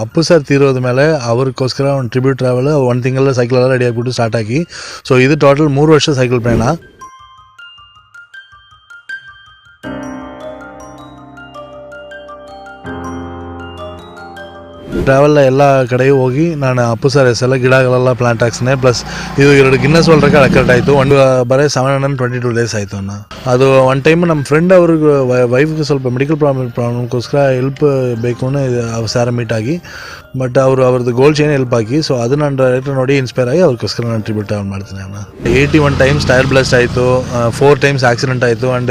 Appu sir ತೀರೋದ ಮೇಲೆ ಅವ್ರಿಗೋಸ್ಕರ ಒಂದು ಟ್ರಿಬ್ಯೂಟ್ ಟ್ರಾವೆಲ್ ಒಂದು ತಿಂಗಳ ಸೈಕಲ್ ಎಲ್ಲ ರೆಡಿ ಆಗಿಬಿಟ್ಟು ಸ್ಟಾರ್ಟ್ ಆಗಿ ಸೊ ಇದು ಟೋಟಲ್ ಮೂರು ವರ್ಷ ಸೈಕಲ್ ಪ್ರಯಾಣ ಟ್ರಾವೆಲ್ ಎಲ್ಲ ಕಡೆಯೂ ಹೋಗಿ ನಾನು ಅಪ್ಪು ಸರ್ ಗಿಡಗಳೆಲ್ಲ ಪ್ಲಾಂಟ್ ಹಾಕ್ಸಿದೆ ಪ್ಲಸ್ ಇದು ಎರಡು ಗಿನ್ನಸ್ ವರ್ಲ್ಡ್ ರೆಕಾರ್ಡ್ ಅಕರ್ಟ್ ಆಯಿತು. ಒಂದು ಬರೀ seven hundred twenty two days ಆಯಿತು ಅನ್ನ ಅದು ಒನ್ ಟೈಮ್ ನಮ್ಮ ಫ್ರೆಂಡ್ ಅವ್ರಿಗೆ ವೈಫ್ಗೆ ಸ್ವಲ್ಪ ಮೆಡಿಕಲ್ ಪ್ರಾಬ್ಲಮ್ ಪ್ರಾಬ್ಲಮ್ಗೋಸ್ಕರ ಹೆಲ್ಪ್ ಬೇಕು ಸ್ಯಾರ ಮೀಟ್ ಆಗಿ. ಬಟ್ ಅವರು, ಅವ್ರದ್ದು ಗೋಲ್ಡ್ ಚೈನ್ ಹೆಲ್ಪ್ ಆಗಿ. ಸೊ ಅದು ನಾನು ಡೈರೆಕ್ಟ್ ನೋಡಿ ಇನ್ಸ್ಪೈರ್ ಆಗಿ ಅವ್ರಿಗೋಸ್ಕರ ನಾನು ಟ್ರಿಬ್ಯೂಟ್ ಮಾಡ್ತೀನಿ ಅಣ್ಣ. Eighty one times tyre blast ಆಯಿತು ಫೋರ್ ಟೈಮ್ಸ್ ಆಕ್ಸಿಡೆಂಟ್ ಆಯಿತು. ಆ್ಯಂಡ್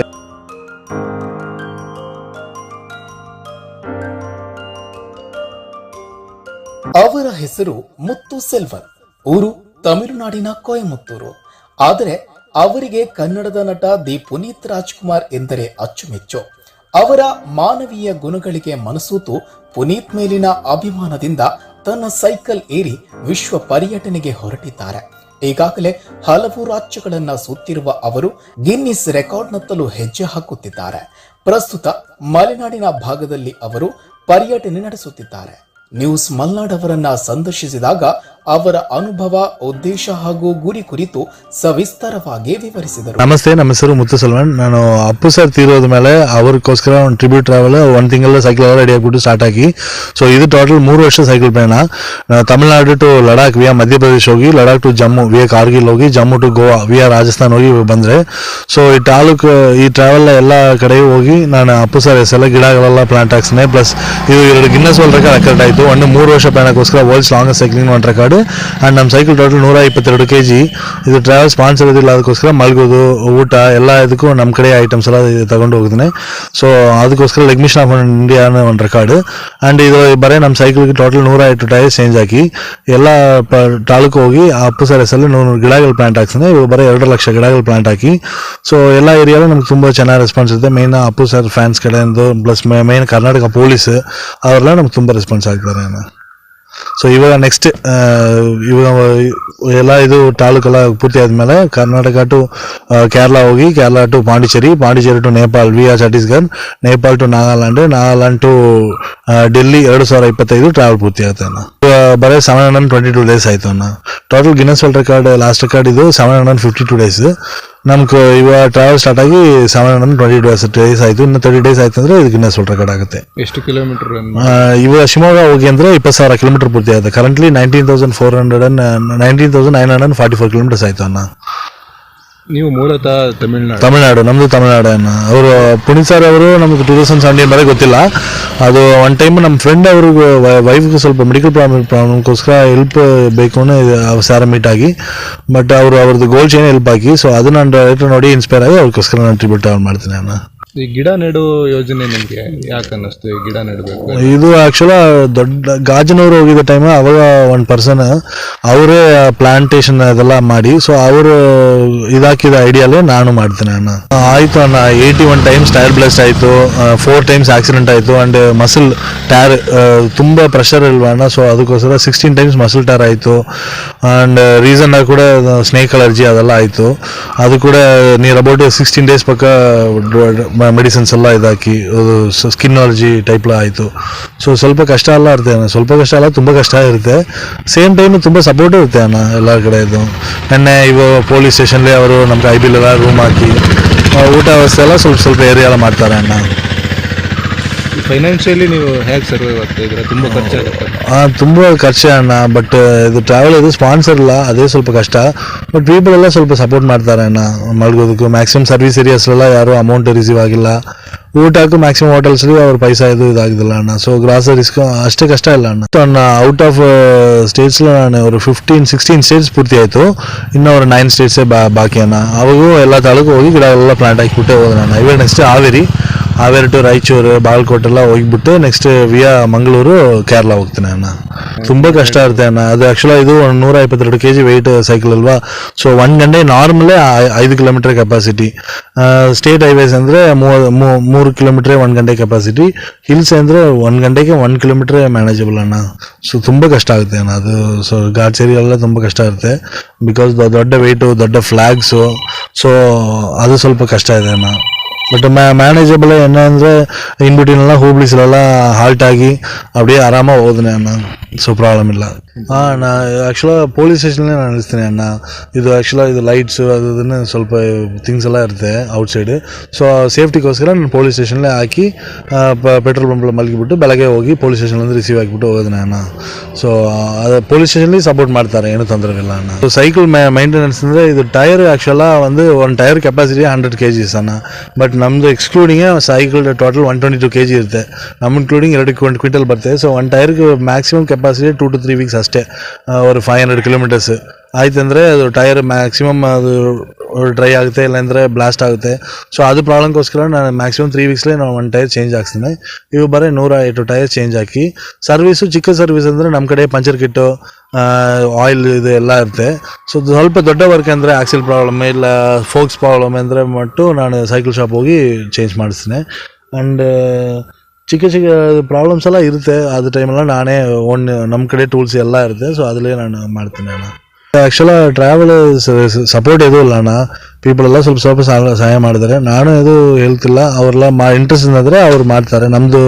ಅವರ ಹೆಸರು ಮುತ್ತು ಸೆಲ್ವನ್ ಊರು ತಮಿಳುನಾಡಿನ ಕೊಯಮುತ್ತೂರು. ಆದರೆ ಅವರಿಗೆ ಕನ್ನಡದ ನಟ ದಿ ಪುನೀತ್ ರಾಜ್ಕುಮಾರ್ ಎಂದರೆ ಅಚ್ಚುಮೆಚ್ಚು. ಅವರ ಮಾನವೀಯ ಗುಣಗಳಿಗೆ ಮನಸೂತು ಪುನೀತ್ ಮೇಲಿನ ಅಭಿಮಾನದಿಂದ ತನ್ನ ಸೈಕಲ್ ಏರಿ ವಿಶ್ವ ಪರ್ಯಟನೆಗೆ ಹೊರಟಿದ್ದಾರೆ. ಈಗಾಗಲೇ ಹಲವು ರಾಜ್ಯಗಳನ್ನ ಸುತ್ತಿರುವ ಅವರು ಗಿನ್ನಿಸ್ ರೆಕಾರ್ಡ್ನತ್ತಲೂ ಹೆಜ್ಜೆ ಹಾಕುತ್ತಿದ್ದಾರೆ. ಪ್ರಸ್ತುತ ಮಲೆನಾಡಿನ ಭಾಗದಲ್ಲಿ ಅವರು ಪರ್ಯಟನೆ ನಡೆಸುತ್ತಿದ್ದಾರೆ. ನ್ಯೂಸ್ ಮಲ್ನಾಡ್ ಅವರನ್ನ ಸಂದರ್ಶಿಸಿದಾಗ ಅವರ ಅನುಭವ, ಉದ್ದೇಶ ಹಾಗೂ ಗುರಿ ಕುರಿತು ಸವಿಸ್ತಾರವಾಗಿ ವಿವರಿಸಿದರು. ನಮಸ್ತೆ, ನಮ್ಮ ಹೆಸರು ಮುತ್ತು ಸಲ್ಮಾನ್. ನಾನು ಅಪ್ಪು ಸರ್ ತೀರೋದ ಮೇಲೆ ಅವ್ರಿಗೋಸ್ಕರ ಒಂದು ಟ್ರಿಬ್ಯೂಟ್ ಟ್ರಾವೆಲ್ ಒಂದು ತಿಂಗಳ ಸೈಕಲ್ ರೆಡಿ ಆಗಿಬಿಟ್ಟು ಸ್ಟಾರ್ಟ್ ಆಗಿ. ಸೊ ಇದು ಟೋಟಲ್ ಮೂರು ವರ್ಷ ಸೈಕಲ್ ಪ್ರಯಾಣ ತಮಿಳ್ನಾಡು ಟು ಲಡಾಖ್ ವಿಯಾ ಮಧ್ಯಪ್ರದೇಶ ಹೋಗಿ, ಲಡಾಖ್ ಟು ಜಮ್ಮು ವಿಯಾ ಕಾರ್ಗಿಲ್ ಹೋಗಿ, ಜಮ್ಮು ಟು ಗೋವಾ ವಿಯಾ ರಾಜಸ್ಥಾನ್ ಹೋಗಿ ಬಂದರೆ. ಸೊ ಈ ತಾಲೂಕು, ಈ ಟ್ರಾವೆಲ್ ಎಲ್ಲ ಕಡೆ ಹೋಗಿ, ನಾನು ಅಪ್ಪು ಸರ್ ಹೆಸರೆಲ್ಲ ಗಿಡಗಳೆಲ್ಲ ಪ್ಲಾಂಟ್ ಹಾಕ್ಸಿದೆ ಪ್ಲಸ್ ಇದು ಎರಡು ಗಿನ್ನಸ್ ವರ್ಲ್ಡ್ ರೆಕಾರ್ಡ್ ರೆಕಾರ್ಡ್ ಆಯಿತು. ಒಂದು ಮೂರು ವರ್ಷ ಪ್ರಯಾಣಕ್ಕೋಸ್ಕರ ವರ್ಲ್ಡ್ಸ್ ಲಾಂಗೆಸ್ಟ್ ಸೈಕ್ಲಿಂಗ್ ಒಂದು ರೆಕಾರ್ಡ್ ಆ್ಯಂಡ್ ನಮ್ಮ ಸೈಕಲ್ ಟೋಟಲ್ ನೂರ ಇಪ್ಪತ್ತೆರಡು ಕೆ ಜಿ ಇದು ಟ್ರಾವೆಲ್ ಸ್ಪಾನ್ಸರ್ ಇದಿಲ್ಲ ಅದಕ್ಕೋಸ್ಕರ ಮಲಗೋದು ಊಟ ಎಲ್ಲ ಇದಕ್ಕೂ ನಮ್ಮ ಕಡೆ ಐಟಮ್ಸ್ ಎಲ್ಲ ಇದು ತಗೊಂಡು ಹೋಗಿದ್ದೀನಿ ಸೊ ಅದಕ್ಕೋಸ್ಕರ ಲೆಗ್ ಮಿಷನ್ ಆಫ್ ಇಂಡಿಯಾ ಅನ್ನೋ ಒಂದು ರೆಕಾರ್ಡ್ ಆ್ಯಂಡ್ ಇದು ಬರೀ ನಮ್ಮ ಸೈಕಲ್ಗೆ ಟೋಟಲ್ ನೂರ ಎಂಟು ಟೈರ್ಸ್ ಚೇಂಜ್ ಹಾಕಿ ಎಲ್ಲ ಪ ತಾಲೂಕು ಹೋಗಿ ಆ ಅಪ್ಪು ಸರ್ ಹೆಸರಲ್ಲಿ ನೂರು ಗಿಡಗಳು ಪ್ಲಾಂಟ್ ಹಾಕ್ಸಿದೆ ಇವಾಗ ಬರೀ ಎರಡು ಲಕ್ಷ ಗಿಡಗಳು ಪ್ಲಾಂಟ್ ಹಾಕಿ ಸೊ ಎಲ್ಲ ಏರಿಯಾಲು ನಮ್ಗೆ ತುಂಬ ಚೆನ್ನಾಗಿ ರೆಸ್ಪಾನ್ಸ್ ಇರುತ್ತೆ ಮೇನ್ ಅಪ್ಪು ಸರ್ ಫ್ಯಾನ್ಸ್ ಕಡೆಯಿಂದ ಪ್ಲಸ್ ಮೇನ್ ಕರ್ನಾಟಕ ಪೊಲೀಸ್ ಅವರೆಲ್ಲ ನಮ್ಗೆ ತುಂಬ ರೆಸ್ಪಾನ್ಸ್ ಆಗ್ತಾರೆ ಸೊ ಇವಾಗ ನೆಕ್ಸ್ಟ್ ಇವಾಗ ಎಲ್ಲ ಇದು ತಾಲೂಕೆಲ್ಲ ಪೂರ್ತಿ ಆದಮೇಲೆ ಕರ್ನಾಟಕ ಟು ಕೇರಳ ಹೋಗಿ Kerala to Pondicherry Pondicherry to Nepal, we are Chhattisgarh Nepal to Nagaland Nagaland to Delhi ಎರಡು ಸಾವಿರ ಇಪ್ಪತ್ತೈದು ಟ್ರಾವೆಲ್ ಪೂರ್ತಿ ಆಗುತ್ತೆ ಅಣ್ಣ. ಬರೀ seven hundred twenty two days ಆಯಿತು ಅಣ್ಣ. Total Guinness world record last record ಇದು seven hundred fifty two days ನಮ್ಗೆ ಇವಾಗ ಟ್ರಾವೆಲ್ ಸ್ಟಾರ್ಟ್ ಆಗಿ seven hundred twenty days days ಆಯಿತು. ಇನ್ನು ತರ್ಟಿ ಡೇಸ್ ಆಯ್ತು ಅಂದರೆ ಇದು ಗಿನ್ನಸ್ ವರ್ಲ್ಡ್ ರೆಕಾರ್ಡ್ ಆಗುತ್ತೆ. ಎಷ್ಟು ಕಿಲೋಮೀಟರ್ ಇವಾಗ ಶಿವಮೊಗ್ಗ ಹೋಗಿ ಅಂದ್ರೆ ಇಪ್ಪತ್ತು ಸಾವಿರ ಕಿಲೋಮೀಟರ್ ಪೂರ್ತಿ ಆಯ್ತು. Currently nineteen thousand four hundred and nineteen thousand nine hundred forty four kilometres ಆಯ್ತು ಅಣ್ಣ. ನೀವು ಮೂಲತಃ ತಮಿಳ್ನಾಡು? ತಮಿಳ್ನಾಡು ನಮ್ಮದು ತಮಿಳ್ನಾಡು ಅವರು ಪುಣಿ ಸರ್ ಅವರು ನಮ್ಗೆ ಟೂ ತೌಸಂಡ್ ಸೆವೆಂಟೀನ್ ಮೇಲೆ ಗೊತ್ತಿಲ್ಲ. ಅದು ಒನ್ ಟೈಮ್ ನಮ್ಮ ಫ್ರೆಂಡ್ ಅವ್ರಿಗೆ ವೈಫ್ಗೆ ಸ್ವಲ್ಪ ಮೆಡಿಕಲ್ ಪ್ರಾಬ್ಲಮ್ ಪ್ರಾಬ್ಲಮ್ಗೋಸ್ಕರ ಹೆಲ್ಪ್ ಬೇಕು ಸ್ಯಾರ ಮೀಟ್ ಆಗಿ. ಬಟ್ ಅವರು, ಅವ್ರದ್ದು ಗೋಲ್ಸ್ ಏನು ಹೆಲ್ಪ್ ಆಗಿ. ಸೊ ಅದು ನಾನು ಡೈರೆಕ್ಟ್ ನೋಡಿ ಇನ್ಸ್ಪೈರ್ ಆಗಿ ಅವ್ರಿಗೋಸ್ಕರ ನಾನು ಟ್ರಿಬ್ಯೂಟ್ ಮಾಡ್ತೀನಿ ಅಣ್ಣ. ಈ ಗಿಡ ನೆಡು ಯೋಜನೆ ನಿಮಗೆ ಯಾಕೆ ಅನ್ನಿಸ್ತು? ಗಿಡ ನೆಡಬೇಕು ಇದು ಆಕ್ಚುಲ ದೊಡ್ಡ ಗಾಜಿನವರು ಹೋಗಿದ್ದ ಟೈಮ್ ಅವಾಗ ಒಂದು ಪರ್ಸನ್ ಅವರೇ ಪ್ಲಾಂಟೇಶನ್ ಅದೆಲ್ಲ ಮಾಡಿ ಸೊ ಅವರು ಇದಾಕಿದ ಐಡಿಯಾಲೇ ನಾನು ಮಾಡ್ತೇನೆ ಅಣ್ಣ. ಆಯ್ತು ಅಣ್ಣ eighty one times tyre blast ಆಯಿತು ಫೋರ್ ಟೈಮ್ಸ್ ಆಕ್ಸಿಡೆಂಟ್ ಆಯಿತು ಆ್ಯಂಡ್ ಮಸಲ್ ಟೈರ್ ತುಂಬ ಪ್ರೆಷರ್ ಇಲ್ವಾ ಅಣ್ಣ? ಸೊ ಅದಕ್ಕೋಸ್ಕರ ಸಿಕ್ಸ್ಟೀನ್ ಟೈಮ್ಸ್ ಮಸಲ್ ಟೈರ್ ಆಯಿತು ಆ್ಯಂಡ್ ರೀಸನ್ ಕೂಡ ಸ್ನೇಕ್ ಅಲರ್ಜಿ ಅದೆಲ್ಲ ಆಯಿತು. ಅದು ಕೂಡ ನೀರ್ ಅಬೌಟ್ ಸಿಕ್ಸ್ಟೀನ್ ಡೇಸ್ ಪಕ್ಕ ಮೆಡಿಸಿನ್ಸ್ ಎಲ್ಲ ಇದಾಕಿ ಸ್ಕಿನ್ ಅಲರ್ಜಿ ಟೈಪ್ ಆಯಿತು. ಸೊ ಸ್ವಲ್ಪ ಕಷ್ಟ ಎಲ್ಲ ಇರುತ್ತೆ ಅಣ್ಣ. ಸ್ವಲ್ಪ ಕಷ್ಟ ಅಲ್ಲ, ತುಂಬ ಕಷ್ಟ ಇರುತ್ತೆ. ಸೇಮ್ ಟೈಮ್ ತುಂಬ ಸಪೋರ್ಟ್ ಇರುತ್ತೆ ಅಣ್ಣ ಎಲ್ಲ ಕಡೆ ಇದು ನೆನ್ನೆ ಇವು ಪೊಲೀಸ್ ಸ್ಟೇಷನ್ಲಿ ಅವರು ನಮ್ಗೆ ಐ ಬಿಲ್ ಎಲ್ಲ ರೂಮ್ ಹಾಕಿ ಊಟ ವ್ಯವಸ್ಥೆ ಎಲ್ಲ ಸ್ವಲ್ಪ ಸ್ವಲ್ಪ ಏರಿಯಾ ಮಾಡ್ತಾರೆ ಅಣ್ಣ. ಫೈನಾನ್ಷಿಯಲಿ ನೀವು ಹೇಗೆ ಸರ್ವೈವ್ ಆಗ್ತಾ ಇದ್ದೀರಾ? ತುಂಬ ಖರ್ಚಾಗುತ್ತೆ ಹಾಂ ತುಂಬ ಖರ್ಚೆ ಅಣ್ಣ ಬಟ್ ಇದು ಟ್ರಾವೆಲ್ ಇದು ಸ್ಪಾನ್ಸರ್ ಇಲ್ಲ ಅದೇ ಸ್ವಲ್ಪ ಕಷ್ಟ. ಬಟ್ ಪೀಪಲ್ ಎಲ್ಲ ಸ್ವಲ್ಪ ಸಪೋರ್ಟ್ ಮಾಡ್ತಾರೆ ಅಣ್ಣ ಮಲ್ಗೋದಕ್ಕೂ. ಮ್ಯಾಕ್ಸಿಮಮ್ ಸರ್ವಿಸ್ ಏರಿಯಾಸ್ಲೆಲ್ಲ ಯಾರು ಅಮೌಂಟ್ ರಿಸೀವ್ ಆಗಿಲ್ಲ. ಊಟಕ್ಕೂ ಮ್ಯಾಕ್ಸಿಮಮ್ ಹೋಟೆಲ್ಸ್ಗೂ ಅವ್ರ ಪೈಸಾ ಇದು ಇದಾಗಿಲ್ಲ ಅಣ್ಣ. ಸೊ ಗ್ರಾಸರೀಸ್ ಅಷ್ಟೇ ಕಷ್ಟ ಇಲ್ಲ ಅಣ್ಣ. ಅಣ್ಣ ಔಟ್ ಆಫ್ ಸ್ಟೇಟ್ಸ್ ನಾನು ಅವರು ಫಿಫ್ಟೀನ್ ಸಿಕ್ಸ್ಟೀನ್ ಸ್ಟೇಟ್ಸ್ ಪೂರ್ತಿ ಆಯಿತು. ಇನ್ನು ಅವ್ರ ನೈನ್ ಸ್ಟೇಟ್ಸೇ ಬಾ ಬಾಕಿ ಅಣ್ಣ. ಅವಾಗೂ ಎಲ್ಲ ತಾಲೂಕು ಹೋಗಿ ಗಿಡ ಎಲ್ಲ ಪ್ಲಾಂಟ್ ಹಾಕಿಬಿಟ್ಟೆ ಹೋಗೋಣ ಅಣ್ಣ. ಇವೇ ನೆಕ್ಸ್ಟ್ ಹಾವೇರಿ ಹಾವೇರಿ ಟು ರಾಯಚೂರು, ಬಾಗಲಕೋಟೆ ಎಲ್ಲ ಹೋಗ್ಬಿಟ್ಟು ನೆಕ್ಸ್ಟ್ ವಿಯಾ ಮಂಗಳೂರು ಕೇರಳ ಹೋಗ್ತೀನಿ ಅಣ್ಣ. ತುಂಬ ಕಷ್ಟ ಇರುತ್ತೆ ಅಣ್ಣ. ಅದು ಆ್ಯಕ್ಚುಲ ಇದು ಒಂದು ನೂರ ಇಪ್ಪತ್ತೆರಡು ಕೆ ಜಿ ವೆಯ್ಟ್ ಸೈಕಲ್ ಅಲ್ವಾ? ಸೊ ಒಂದು ಗಂಟೆ ನಾರ್ಮಲೇ ಐದು ಕಿಲೋಮೀಟರ್ ಕೆಪಾಸಿಟಿ ಸ್ಟೇಟ್ ಹೈವೇಸ್ ಅಂದರೆ ಮೂರು ಕಿಲೋಮೀಟ್ರೆ ಒಂದು ಗಂಟೆ ಕೆಪಾಸಿಟಿ ಹಿಲ್ಸ್ ಅಂದರೆ ಒಂದು ಗಂಟೆಗೆ ಒಂದು ಕಿಲೋಮೀಟ್ರೇ ಮ್ಯಾನೇಜಬಲ್ ಅಣ್ಣ. ಸೊ ತುಂಬ ಕಷ್ಟ ಆಗುತ್ತೆ ಅಣ್ಣ ಅದು. ಸೊ ಘಾಟ್ ಎಲ್ಲ ತುಂಬ ಕಷ್ಟ ಇರುತ್ತೆ. ಬಿಕಾಸ್ ದೊಡ್ಡ ವೆಯ್ಟು ದೊಡ್ಡ ಫ್ಲಾಗ್ಸು ಸೊ ಅದು ಸ್ವಲ್ಪ ಕಷ್ಟ ಇದೆ ಅಣ್ಣ. பட் மே மேனேஜபிளாக என்னன்னு இன்பிட்வீன்லாம் ஹூப்ளிஸ்லலாம் ஹால்ட் ஆகி அப்படியே ஆறாமல் ஓதுனேன் ஸோ ப்ராப்ளம் இல்லை. ಹಾಂ ನಾ ಆ್ಯಕ್ಚುಲಾಗಿ ಪೊಲೀಸ್ ಸ್ಟೇಷನ್ನೇ ನಾನು ನಡೆಸ್ತೀನಿ ಅಣ್ಣ ಇದು ಆ್ಯಕ್ಚುಲಾಗಿ ಇದು ಲೈಟ್ಸು ಅದು ಇದನ್ನು ಸ್ವಲ್ಪ ಥಿಂಗ್ಸ್ ಎಲ್ಲ ಇರುತ್ತೆ ಔಟ್ಸೈಡು ಸೊ ಸೇಫ್ಟಿಗೋಸ್ಕರ ನಾನು ಪೊಲೀಸ್ ಸ್ಟೇಷನ್ಲೇ ಹಾಕಿ ಪೆಟ್ರೋಲ್ ಪಂಪಲ್ಲಿ ಮಲಗಿಬಿಟ್ಟು ಬೆಳಗ್ಗೆ ಹೋಗಿ ಪೊಲೀಸ್ ಸ್ಟೇಷನ್ಲಿಂದ ರಿಸೀವ್ ಆಗಿಬಿಟ್ಟು ಹೋಗೋದು ನಾನು ಸೊ ಅದು ಪೊಲೀಸ್ ಸ್ಟೇಷನ್ಲಿ ಸಪೋರ್ಟ್ ಮಾಡ್ತಾರೆ ಏನು ತೊಂದರೆ ಇಲ್ಲ ಅಣ್ಣ ಸೊ ಸೈಕಲ್ ಮೈಂಟೆನೆನ್ಸ್ ಅಂದರೆ ಇದು ಟೈರ್ ಆ್ಯಕ್ಚುಲಾಗಿ ಒಂದು one tyre capacity hundred K Gs ಅಣ್ಣ ಬಟ್ ನಮ್ಮದು ಎಕ್ಸ್ಕ್ಲೂಡಿಂಗೇ cycle total one twenty two K G ಇರುತ್ತೆ ನಮ್ಮ ಇನ್ಕ್ಲೂಡಿಂಗ್ ಎರಡು ಕ್ವಿಂಟಲ್ ಬರ್ತದೆ so one ಟೈರ್ಗೆ maximum capacity two to three weeks ಅಷ್ಟೇ ಆ, ಅವರು ಫೈವ್ ಹಂಡ್ರೆಡ್ ಕಿಲೋಮೀಟರ್ಸ್ ಆಯ್ತಂದರೆ ಅದು ಟೈರ್ ಮ್ಯಾಕ್ಸಿಮಮ್ ಅದು ಡ್ರೈ ಆಗುತ್ತೆ ಇಲ್ಲಾಂದರೆ ಬ್ಲಾಸ್ಟ್ ಆಗುತ್ತೆ. ಸೊ ಅದು ಪ್ರಾಬ್ಲಮ್ಗೋಸ್ಕರ ನಾನು ಮ್ಯಾಕ್ಸಿಮಮ್ ತ್ರೀ ವೀಕ್ಸ್ಲೇ ನಾನು ಒನ್ ಟೈರ್ ಚೇಂಜ್ ಹಾಕ್ತೀನಿ ಇವು ಬರೀ ನೂರ ಎಂಟು ಟೈರ್ ಚೇಂಜ್ ಹಾಕಿ ಸರ್ವಿಸು ಚಿಕ್ಕ ಸರ್ವಿಸ್ ಅಂದರೆ ನಮ್ಮ ಕಡೆ ಪಂಚರ್ ಕಿಟ್ಟು ಆಯಿಲ್ ಇದು ಎಲ್ಲ ಇರುತ್ತೆ. ಸೊ ಸ್ವಲ್ಪ ದೊಡ್ಡ ವರ್ಕ್ ಅಂದರೆ ಆಕ್ಸಿಲ್ ಪ್ರಾಬ್ಲಮ್ ಇಲ್ಲ ಫೋಕ್ಸ್ ಪ್ರಾಬ್ಲಮ್ ಅಂದರೆ ಮಟ್ಟು ನಾನು ಸೈಕಲ್ ಶಾಪ್ ಹೋಗಿ ಚೇಂಜ್ ಮಾಡಿಸ್ತೀನಿ. ಆ್ಯಂಡ್ ಚಿಕ್ಕ ಚಿಕ್ಕ ಪ್ರಾಬ್ಲಮ್ಸ್ ಎಲ್ಲ ಇರುತ್ತೆ. ಅದು ಟೈಮೆಲ್ಲ ನಾನೇ ಓನ್ ನಮ್ಮ ಕಡೆ ಟೂಲ್ಸ್ ಎಲ್ಲ ಇರುತ್ತೆ. ಸೊ ಅದರಲ್ಲೇ ನಾನು ಮಾಡ್ತೀನಿ ಅಣ್ಣ. ಆ್ಯಕ್ಚುಲ ಟ್ರಾವೆಲ್ ಸಪೋರ್ಟ್ ಎದು ಇಲ್ಲ ಅಣ್ಣ. ಪೀಪಲ್ ಎಲ್ಲ ಸ್ವಲ್ಪ ಸ್ವಲ್ಪ ಸಹಾಯ ಮಾಡಿದ್ದಾರೆ. ನಾನು ಇದು ಹೇಳ್ತಿಲ್ಲ ಅವರೆಲ್ಲ ಮಾ ಇಂಟ್ರೆಸ್ಟ್ ಇಂದ್ರೆ ಅವ್ರು ಮಾಡ್ತಾರೆ. ನಮ್ಮದು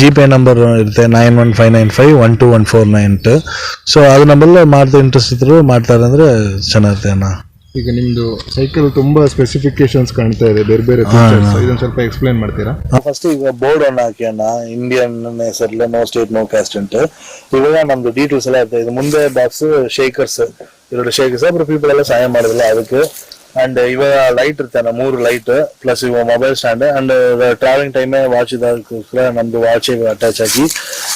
ಜಿ ಪೇ ನಂಬರ್ ಇರುತ್ತೆ nine one five nine five one two one four nine two so ಅದು ನಂಬರ್ಲೆ ಮಾಡ್ತಾ ಇಂಟ್ರೆಸ್ಟ್ ಇದ್ರು ಮಾಡ್ತಾರೆ ಅಂದರೆ ಚೆನ್ನಾಗಿರುತ್ತೆ ಅಣ್ಣ. ಈಗ ನಿಮ್ದು ಸೈಕಲ್ ತುಂಬಾ ಸ್ಪೆಸಿಫಿಕೇಶನ್ಸ್ ಕಾಣ್ತಾ ಇದೆ ಬೇರೆ ಬೇರೆ ಇದನ್ನ ಸ್ವಲ್ಪ ಎಕ್ಸ್ಪ್ಲೈನ್ ಮಾಡ್ತೀರಾ? ಫಸ್ಟ್ ಈಗ ಬೋರ್ಡ್ ಅನ್ನ ಅಣ್ಣ ಇಂಡಿಯನ್ ಹೆಸರಲ್ಲ ನೋ ಸ್ಟೇಟ್ ನೋ ಕ್ಯಾಸ್ಟ್ ಅಂತ ಇವಾಗ ನಮ್ದು ಡೀಟೇಲ್ಸ್ ಎಲ್ಲ ಇರ್ತದೆ ಇದು ಮುಂದೆ ಬಾಕ್ಸ್ ಶೇಕರ್ಸ್ ಎರಡು ಶೇಕರ್ಸ್ ಅப்புறம் ಪೀಪಲ್ ಎಲ್ಲ ಸಹಾಯ ಮಾಡೋದಿಲ್ಲ ಅದಕ್ಕೆ. ಅಂಡ್ ಇವಾಗ ಲೈಟ್ ಇರ್ತಾನೆ ಮೂರು ಲೈಟ್ ಪ್ಲಸ್ ಇವಾಗ ಮೊಬೈಲ್ ಸ್ಟ್ಯಾಂಡ್ ಅಂಡ್ ಟ್ರಾವೆಲಿಂಗ್ ಟೈಮೇ ವಾಚ್ ಇದಕ್ಕೋಸ್ಕರ ನಮ್ದು ವಾಚ್ ಅಟ್ಯಾಚ್ ಆಗಿ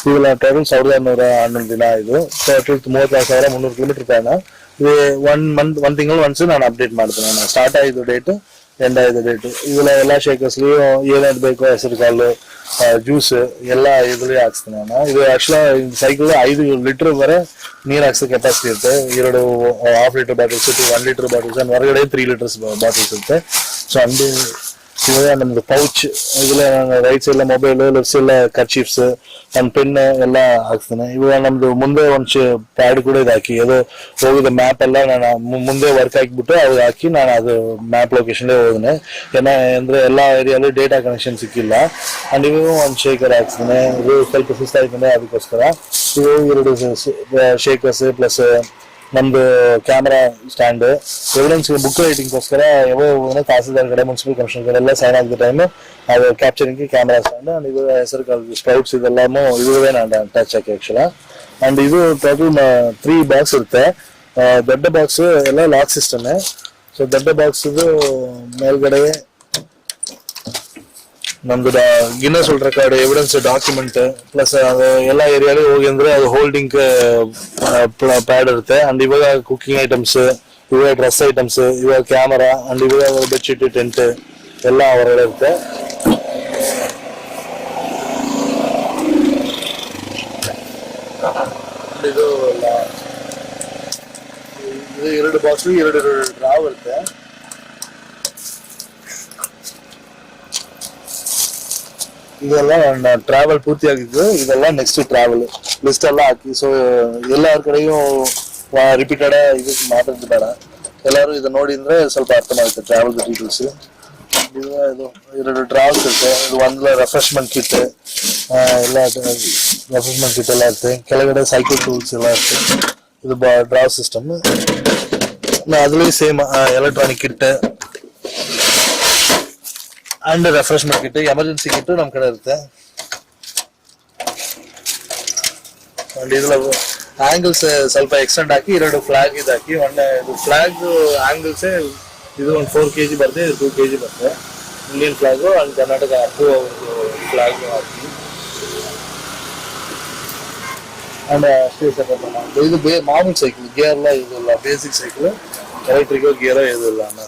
ಇವೆಲ್ಲ ಟೋಟಲ್ ಸಾವಿರದ ನೂರ ಹನ್ನೊಂದು ದಿನ ಇದು. ಅಟ್ಲೀಸ್ಟ್ ಮೂವತ್ತಾರು ಸಾವಿರ ಮುನ್ನೂರು ಕಿಲೋಮೀಟರ್ ಪ್ರಯಾಣ. ಇದು ಒನ್ ಮಂತ್ ಒಂದು ತಿಂಗಳು ಒನ್ಸ್ ನಾನು ಅಪ್ಡೇಟ್ ಮಾಡ್ತೀನಿ ನಾನು. ಸ್ಟಾರ್ಟ್ ಆಯ್ತು ಡೇಟು ಎಂಡ್ ಆಯ್ತು ಡೇಟು ಇವೆಲ್ಲ ಎಲ್ಲ ಶೇಕರ್ಸ್ಲಿ ಏನೇನು ಬೇಕು, ಹೆಸರು, ಕಾಲು ಜ್ಯೂಸ್ ಎಲ್ಲ ಇದ್ರಲ್ಲಿ ಹಾಕ್ಸ್ತೀನಿ ನಾನು. ಇದು ಆಕ್ಚುಲ ಸೈಕಲ್ ಐದು ಲೀಟ್ರ್ ವರೆ ನೀರು ಹಾಕ್ಸೋ ಕೆಪಾಸಿಟಿ ಇರುತ್ತೆ. ಎರಡು half litre bottles one litre bottles ಹೊರಗಡೆ ತ್ರೀ ಲೀಟರ್ಸ್ ಬಾಟಲ್ಸ್ ಇರುತ್ತೆ. ಸೊ ಅಂದು ಇವಾಗ ನಮ್ದು ಪೌಚ್ ಇದೆಲ್ಲ right side mobile left side kerchiefs ನನ್ನ ಪೆನ್ ಎಲ್ಲ ಹಾಕ್ತೇನೆ ಇವಾಗ ನಮ್ದು ಮುಂದೆ ಒಂದು ಪ್ಯಾಡ್ ಕೂಡ ಇದು ಹಾಕಿ. ಅದು ಹೋಗಿದ ಮ್ಯಾಪ್ ಎಲ್ಲ ನಾನು ಮುಂದೆ ವರ್ಕ್ ಹಾಕಿಬಿಟ್ಟು ಅದು ಹಾಕಿ ನಾನು ಅದು ಮ್ಯಾಪ್ ಲೊಕೇಶನ್ ಹೋಗಿದ್ದೇನೆ ಏನ ಅಂದ್ರೆ ಎಲ್ಲ ಏರಿಯಾಲು ಡೇಟಾ ಕನೆಕ್ಷನ್ ಸಿಕ್ಕಿಲ್ಲ. ಅಂಡ್ ಇವಾಗ ಒಂದು ಶೇಕರ್ ಹಾಕ್ತೇನೆ ಇದು ಸ್ವಲ್ಪ ಸುಸ್ತಾಯ್ತಂದ್ರೆ ಅದಕ್ಕೋಸ್ಕರ. ಇವು ಎರಡು ಶೇಕರ್ಸ್ ಪ್ಲಸ್ ನಮ್ದು ಕ್ಯಾಮ್ರಾ ಸ್ಟ್ಯಾಂಡ್ ಎವಿಡೆನ್ಸ್ ಬುಕ್ ರೈಟಿಂಗ್ಗೋಸ್ಕರ ಯಾವ ತಹಸೀಲ್ದಾರ್ ಕಡೆ ಮುನ್ಸಿಪಲ್ ಕಮಿಷನ್ ಕಡೆ ಎಲ್ಲ ಸೈನ್ ಆಗಿದ್ದ ಟೈಮ್ ಅದು ಕ್ಯಾಪ್ಚರಿಂಗ್ ಕ್ಯಾಮ್ರಾ ಸ್ಟ್ಯಾಂಡ್ ಅಂಡ್ ಇದು ಹೆಸರು ಸ್ಪ್ರೌಟ್ಸ್ ಇದೆಲ್ಲಮೂ ಇದುವೇ ನಾನು ಟಚ್ ಹಾಕಿ ಆಕ್ಚುಲ ಅಂಡ್ ಇದು ಟೋಟಲ್ ತ್ರೀ ಬಾಕ್ಸ್ ಇರುತ್ತೆ. ದೊಡ್ಡ ಬಾಕ್ಸ್ ಎಲ್ಲ ಲಾಕ್ ಸಿಸ್ಟಮ್ ಸೊ ದೊಡ್ಡ ಬಾಕ್ಸ್ ಇದು ಮೇಲ್ಗಡೆ ನಮ್ದು Guinness world record evidence document plus ಎಲ್ಲ ಏರಿಯಾಲಿ ಹೋಗಿ ಅಂದ್ರೆ ಅದು ಹೋಲ್ಡಿಂಗ್ ಪ್ಯಾಡ್ ಇರುತ್ತೆ ಅಂಡ್ ಇವಾಗ ಕುಕಿಂಗ್ ಐಟಮ್ಸ್ ಇವಾಗ ಡ್ರೆಸ್ ಐಟಮ್ಸ್ ಇವಾಗ ಕ್ಯಾಮರಾ ಅಂಡ್ ಇವಾಗ ಬೆಡ್ಶೀಟ್ ಟೆಂಟ್ ಎಲ್ಲ ಹೊರಗಡೆ ಇರುತ್ತೆ And ಇದು ಲ- ಇದು ಎರಡು ಬಾಕ್ಸ್ ಎರಡು ಎರಡು ಡ್ರಾವ್ ಇರುತ್ತೆ ಇದೆಲ್ಲ ನನ್ನ ಟ್ರಾವೆಲ್ ಪೂರ್ತಿ ಆಗಿದ್ದು ಇದೆಲ್ಲ ನೆಕ್ಸ್ಟ್ ಟ್ರಾವೆಲ್ ಲಿಸ್ಟ್ ಎಲ್ಲ ಹಾಕಿ ಸೊ ಎಲ್ಲರ ಕಡೆಯೂ ರಿಪೀಟೆಡ್ ಇದು ಮಾತಾಡ್ದು ಬೇಡ ಎಲ್ಲರೂ ಇದು ನೋಡಿ ಅಂದ್ರೆ ಸ್ವಲ್ಪ ಅರ್ಥ ಮಾಡುತ್ತೆ ಟ್ರಾವೆಲ್ ಡೀಟೇಲ್ಸ್ ಇದು ಇದು ಎರಡು ಟ್ರಾವೆಲ್ಸ್ ಇರುತ್ತೆ ಇದು ಒಂದು ರೆಫ್ರೆಶ್ಮೆಂಟ್ ಕಿಟ್ ಎಲ್ಲ ರೆಫ್ರೆಶ್ಮೆಂಟ್ ಕಿಟ್ ಎಲ್ಲ ಇರುತ್ತೆ ಕೆಳಗಡೆ ಸೈಕಲ್ ಟೂಲ್ಸ್ ಎಲ್ಲ ಇರುತ್ತೆ ಇದು ಡ್ರಾವ್ ಸಿಸ್ಟಮ್ ಅದರಲ್ಲಿ same electronic kit and refreshment kit emergency kit ನಮ್ ಕಡೆ ಇರುತ್ತೆ. ಅಂಡ್ ಇದ್ರಲ್ಲಿ ಆಂಗಲ್ಸ್ ಸ್ವಲ್ಪ ಎಕ್ಸ್ಟೆಂಡ್ ಹಾಕಿ, ಎರಡು ಫ್ಲಾಗ್ ಇದು ಹಾಕಿ ಒಳ್ಳೆ ಇದು ಫ್ಲಾಗ್ ಆಂಗಲ್ಸ್ ಇದು ಒಂದು ಫೋರ್ ಕೆ ಜಿ ಇದು ಟೂ ಕೆ ಜಿ ಬರುತ್ತೆ Indian flag and Karnataka Appu flag hockey. And ಅಷ್ಟೇ ಸರ್ ಇದು ಬೇ, ಮಾಮೂಲಿ ಸೈಕಲ್ ಗೇರ್ ಎಲ್ಲ ಇದಿಲ್ಲ ಬೇಸಿಕ್ ಸೈಕಲ್ ಎಲೆಕ್ಟ್ರಿಕ್ ಗೇರ್ ಇದಿಲ್ಲ ಅಣ್ಣ